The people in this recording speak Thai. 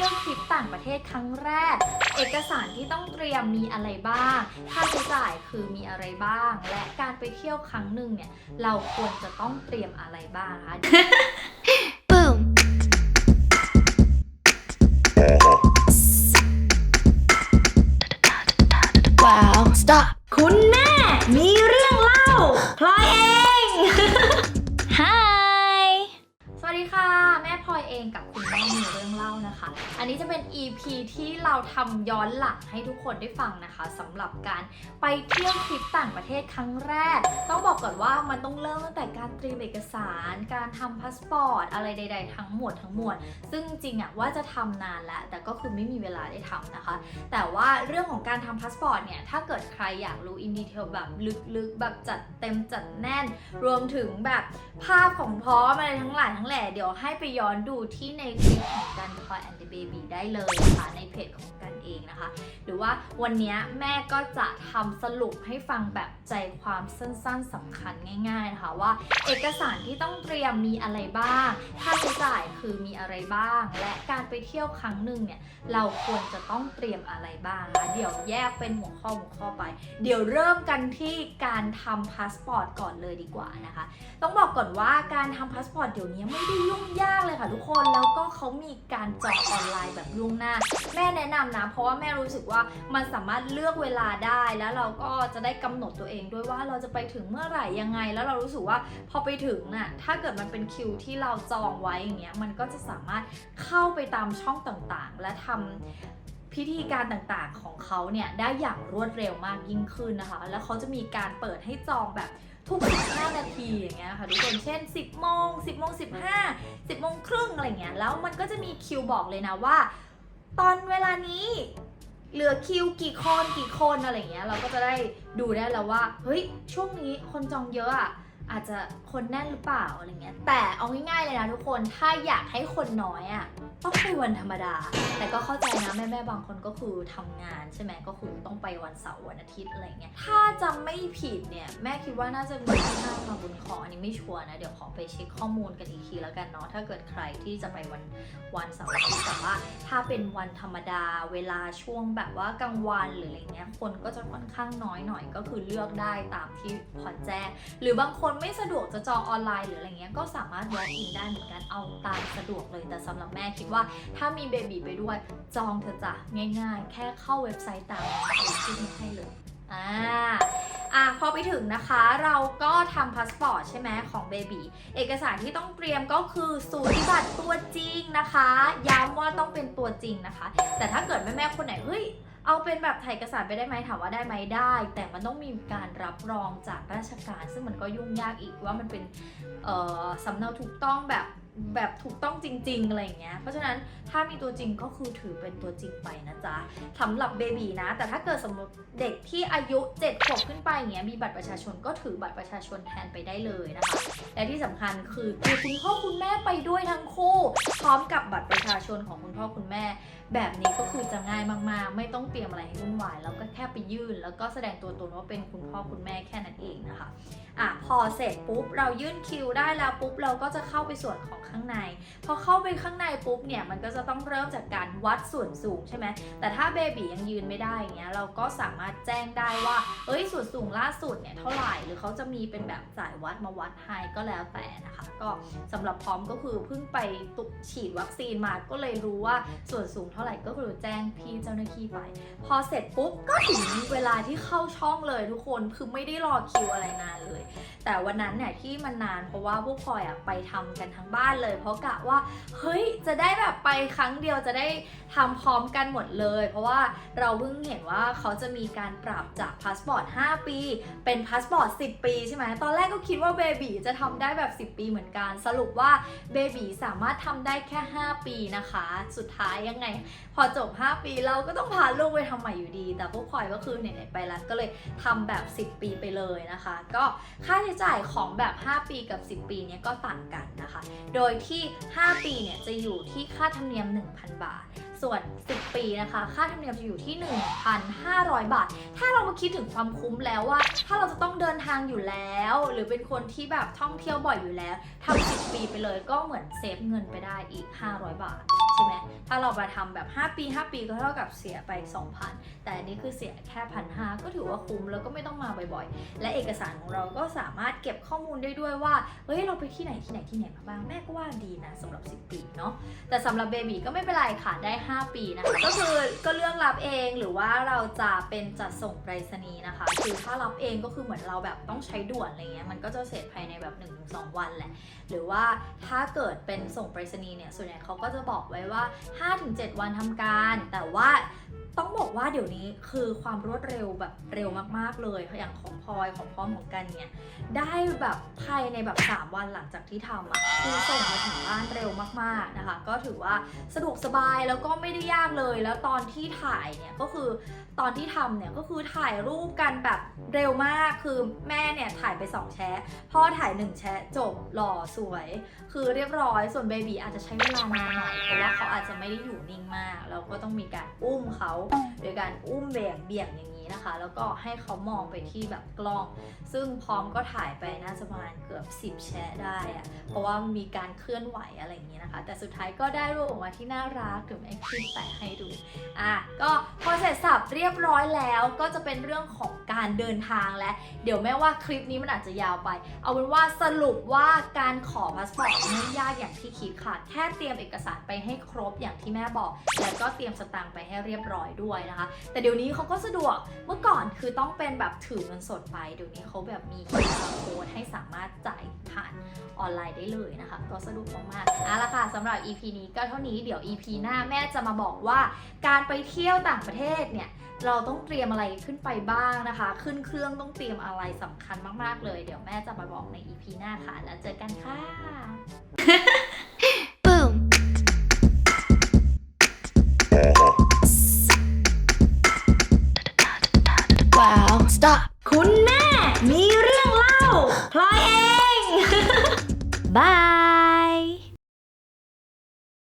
ที่ยวทริปต่างประเทศครั้งแรก เอกสารที่ต้องเตรียมมีอะไรบ้าง ค่าใช้จ่ายคือมีอะไรบ้าง และการไปเที่ยวครั้งหนึ่งเนี่ย เราควรจะต้องเตรียมอะไรบ้างคะ Boom. Wow. Stop. คุณแม่มีเรื่องเล่าพลอยเอง Hi. สวัสดีค่ะแม่พลอย เองกับคุณแม่มีเรื่องเล่านะคะ อันนี้จะเป็น EP ที่เราทำย้อนหลังให้ทุกคนได้ฟังนะคะสำหรับการไปเที่ยวทริปต่างประเทศครั้งแรก ต้องบอกก่อนว่ามันต้องเริ่มตั้งแต่การเตรียมเอกสาร การทำพาสปอร์ตอะไรใด ๆ ทั้งหมดทั้งมวลซึ่งจริงอะว่าจะทำนานแล้วแต่ก็คือไม่มีเวลาได้ทำนะคะ แต่ว่าเรื่องของการทำพาสปอร์ตเนี่ยถ้าเกิดใครอยากรู้อินดีเทลแบบลึกๆ แบบจัดเต็มจัดแน่น รวมถึงแบบภาพของพร้อมอะไรทั้งหลายทั้งแหล่เดี๋ยวให้ไปย้อนดูที่ในคลิปของกัน Toy and the Baby ได้เลยนะคะในเพจของกันเองนะคะ หรือว่าวันนี้แม่ก็จะทำสรุปให้ฟังแบบใจความสั้นๆสำคัญง่ายๆนะคะว่า เอกสารที่ต้องเตรียมมีอะไรบ้าง ค่าใช้จ่ายคือมีอะไรบ้าง และการไปเที่ยวครั้งหนึ่งเนี่ยเราควรจะต้องเตรียมอะไรบ้างนะเดี๋ยวแยกเป็นหัวข้อหัวข้อไป เดี๋ยวเริ่มกันที่การทำพาสปอร์ตก่อนเลยดีกว่านะคะ ต้องบอกก่อนว่าการทำพาสปอร์ตเดี๋ยวนี้ไม่ได้ยุ่งยากเลยค่ะทุกคนแล้วก็เขามีการจองออนไลน์แบบล่วงหน้า แม่แนะนำนะเพราะว่าแม่รู้สึกว่ามันสามารถเลือกเวลาได้แล้วเราก็จะได้กำหนดตัวเองด้วยว่าเราจะไปถึงเมื่อไหร่ยังไง แล้วเรารู้สึกว่าพอไปถึงน่ะถ้าเกิดมันเป็นคิวที่เราจองไว้อย่างเงี้ยมันก็จะสามารถเข้าไปตามช่องต่างๆ และทำ พิธีการต่างๆของเขาเนี่ยได้อย่างรวดเร็วมากยิ่งขึ้นนะคะ แล้วเขาจะมีการเปิดให้จองแบบทุก 15 นาทีอย่างเงี้ยค่ะทุกคน เช่น 10 โมง 10 โมง 15 10 โมงครึ่งอะไรเงี้ย แล้วมันก็จะมีคิวบอกเลยนะว่า ตอนเวลานี้เหลือคิวกี่คนกี่คนอะไรเงี้ย เราก็จะได้ดูได้แล้วว่า เฮ้ย ช่วงนี้คนจองเยอะอะ อาจจะคนแน่นหรือเปล่าอะไรเงี้ย แต่เอาง่ายๆเลยนะทุกคน ถ้าอยากให้คนน้อยอะต้องไปวันธรรมดา แต่ก็เข้าใจนะแม่แม่ๆบางคนก็คือทำงานใช่ไหมก็คือต้องไปวันเสาร์วันอาทิตย์อะไรเงี้ย ถ้าจำไม่ผิดเนี่ยแม่คิดว่าน่าจะมีที่หน้ามาบุญขออันนี้ไม่ชัวร์นะ เดี๋ยวขอไปเช็คข้อมูลกันอีกทีแล้วกันเนาะ ถ้าเกิดใครที่จะไปวันวันเสาร์อาทิตย์แต่ว่า ถ้าเป็นวันธรรมดาเวลาช่วงแบบว่ากลางวันหรืออะไรเงี้ยคนก็จะค่อนข้างน้อยหน่อยก็คือเลือกได้ตามที่พอแจ้ง หรือบางคนไม่สะดวกจะจองออนไลน์หรืออะไรเงี้ยก็สามารถ walk in ได้เหมือนกันเอาตามสะดวกเลยแต่สำหรับแม่คิดว่าถ้ามีเบบีไปด้วยจองเถอจ้ะง่าย ๆ แค่เข้าเว็บไซต์ตามที่ให้เลยอ่า อะพอไปถึงนะคะเราก็ทำพาสปอร์ตใช่ไหมของเบบีเอกสารที่ต้องเตรียมก็คือสูติบัตรตัวจริงนะคะ ย้ำว่าต้องเป็นตัวจริงนะคะ แต่ถ้าเกิดแม่ๆคนไหนเฮ้ยเอาเป็นแบบถ่ายเอกสารไปได้ไหมถามว่าได้ไหมได้ แต่มันต้องมีการรับรองจากราชการ ซึ่งมันก็ยุ่งยากอีกว่ามันเป็นสำเนาถูกต้องแบบ แบบถูกต้องจริง ๆ อะไรอย่างเงี้ย เพราะฉะนั้นถ้ามีตัวจริงก็คือถือเป็นตัวจริงไปนะจ๊ะสำหรับเบบีนะ แต่ถ้าเกิดสมมติเด็กที่อายุ7ขวบขึ้นไปอย่างเงี้ยมีบัตรประชาชนก็ถือบัตรประชาชนแทนไปได้เลยนะคะ และที่สำคัญคือคือคุณพ่อคุณแม่ไปด้วยทั้งคู่ พร้อมกับบัตรประชาชนของคุณพ่อคุณแม่ แบบนี้ก็คือจะง่ายมากๆ ไม่ต้องเตรียมอะไรให้วุ่นวายแล้วก็แค่ไปยื่น แล้วก็แสดงตัวตนว่าเป็นคุณพ่อคุณแม่แค่นั้นเองนะคะอะพอเสร็จปุ๊บเรายื่นคิวได้แล้วปุ๊บเราก็จะเข้าไปส่วนของข้างใน พอเข้าไปข้างในปุ๊บเนี่ยมันก็จะต้องเริ่มจากการวัดส่วนสูงใช่ไหมแต่ถ้าเบบียังยืนไม่ได้อย่างเงี้ยเราก็สามารถแจ้งได้ว่าเอ้ยส่วนสูงล่าสุดเนี่ยเท่าไหร่หรือเขาจะมีเป็นแบบสายวัดมาวัดให้ก็แล้วแต่นะคะ ก็สำหรับพร้อมก็คือเพิ่งไปตุกฉีดวัคซีนมาก็เลยรู้ว่าส่วนสูงเท่าไหร่ก็คือแจ้งพี่เจ้าหน้าที่ไป พอเสร็จปุ๊บก็ถึงเวลาที่เข้าช่องเลยทุกคนคือไม่ได้รอคิวอะไรนานเลย แต่วันนั้นเนี่ยที่มันนานเพราะว่าพวกพลอยอะไปทำกันทั้งบ้านเลย เพราะกะว่าเฮ้ยจะได้แบบไปครั้งเดียวจะได้ทำพร้อมกันหมดเลย เพราะว่าเราเพิ่งเห็นว่าเขาจะมีการปรับจากพาสปอร์ต 5 ปี เป็นพาสปอร์ต 10 ปีใช่ไหมตอนแรกก็คิดว่าเบบีจะทำได้แบบ 10 ปีเหมือนกัน สรุปว่าเบบีสามารถทำได้แค่ 5 ปีนะคะ สุดท้ายยังไง พอจบ 5 ปีเราก็ต้องพาลูกไปทำใหม่อยู่ดี แต่พวกพลอยก็คือไหนๆไปแล้วก็เลยทำแบบ 10 ปีไปเลยนะคะ ก็ค่าใช้จ่ายของแบบ 5 ปีกับ 10 ปีเนี้ยก็ต่างกันนะคะ โดยที่ 5 ปีเนี่ยจะอยู่ที่ค่าธรรมเนียม 1,000 บาท ส่วน 10 ปีนะคะ ค่าธรรมเนียมจะอยู่ที่ 1,500 บาท ถ้าเรามาคิดถึงความคุ้มแล้วว่า ถ้าเราจะต้องเดินทางอยู่แล้ว หรือเป็นคนที่แบบท่องเที่ยวบ่อยอยู่แล้วทำ10 ปีไปเลยก็เหมือนเซฟเงินไปได้อีก 500 บาท ช่ไหมถ้าเรามาทำแบบ 5 ปี 5 ปีก็เท่ากับเสียไป 2,000 แต่อันนี้คือเสียแค่พันหก็ถือว่าคุ้มแล้วก็ไม่ต้องมาบ่อยๆ และเอกสารของเราก็สามารถเก็บข้อมูลได้ด้วยว่า เฮ้ย เราไปที่ไหนที่ไหนที่ไหนมาบ้าง แม่ก็ว่าดีนะสำหรับ 10 ปีเนาะ แต่สำหรับเบบีก็ไม่เป็นไรค่ะ ได้ 5 ปีนะคะ ก็คือก็เลือกรับเองหรือว่าเราจะเป็นจัดส่งไปรษณีย์นะคะ คือถ้ารับเองก็คือเหมือนเราแบบต้องใช้ด่วนอะไรเงี้ย มันก็จะเสร็จภายในแบบ 1-2 วันแหละ หรือว่าถ้าเกิดเป็นส่งไปรษณีย์เนี่ย ส่วนใหญ่เขาก็จะบอกไว้ว่า 5-7 วันทำการ แต่ว่า ต้องบอกว่าเดี๋ยวนี้คือความรวดเร็วแบบเร็วมากๆเลยอย่างของพลอยของพร้อมของกันเนี่ยได้แบบภายในแบบ 3 วันหลังจากที่ทำอะคือส่งมาถึงบ้านเร็วมากๆนะคะ ก็ถือว่าสะดวกสบายแล้วก็ไม่ได้ยากเลย แล้วตอนที่ถ่ายเนี่ยก็คือตอนที่ทำเนี่ยก็คือถ่ายรูปกันแบบเร็วมากคือแม่เนี่ยถ่ายไป 2 แชะพ่อถ่าย 1 แชะจบหล่อสวย คือเรียบร้อยส่วนเบบีอาจจะใช้เวลานานหน่อยเพราะว่าเขาอาจจะไม่ได้อยู่นิ่งมาก เราก็ต้องมีการอุ้มเขาโดยการอุ้มเบี่ยงเบี่ยงอย่างนี้นะคะ แล้วก็ให้เขามองไปที่แบบกล้อง ซึ่งพร้อมก็ถ่ายไปน่าจะประมาณเกือบ 10 แชะได้อะเพราะว่ามีการเคลื่อนไหวอะไรอย่างนี้นะคะ แต่สุดท้ายก็ได้รูปออกมาที่น่ารักถึงแม่ขึ้นแต่ให้ดูอะก็พอเสร็จสับเรียบร้อยแล้วก็จะเป็นเรื่องของ การเดินทางและเดี๋ยวแม่ว่าคลิปนี้มันอาจจะยาวไป เอาเป็นว่าสรุปว่าการขอพาสปอร์ตไม่ยากอย่างที่คิดค่ะ แค่เตรียมเอกสารไปให้ครบอย่างที่แม่บอก แล้วก็เตรียมสตางค์ไปให้เรียบร้อยด้วยนะคะ แต่เดี๋ยวนี้เขาก็สะดวกเมื่อก่อนคือต้องเป็นแบบถือเงินสดไปเดี๋ยวนี้เขาแบบมี QR code ให้สามารถจ่ายผ่านออนไลน์ได้เลยนะคะ ก็สะดวกมากๆเอาละค่ะสำหรับ EP นี้ก็เท่านี้เดี๋ยว EP หน้าแม่จะมาบอกว่า การไปเที่ยวต่างประเทศเนี่ยเราต้องเตรียมอะไรขึ้นไปบ้างนะคะขึ้นเครื่องต้องเตรียมอะไรสำคัญมาก ๆ เลย เดี๋ยวแม่จะมาบอกใน EP หน้าค่ะ แล้วเจอกันค่ะ Boom. Wow. Stop. คุณแม่มีเรื่องเล่าพลอยเอง บาย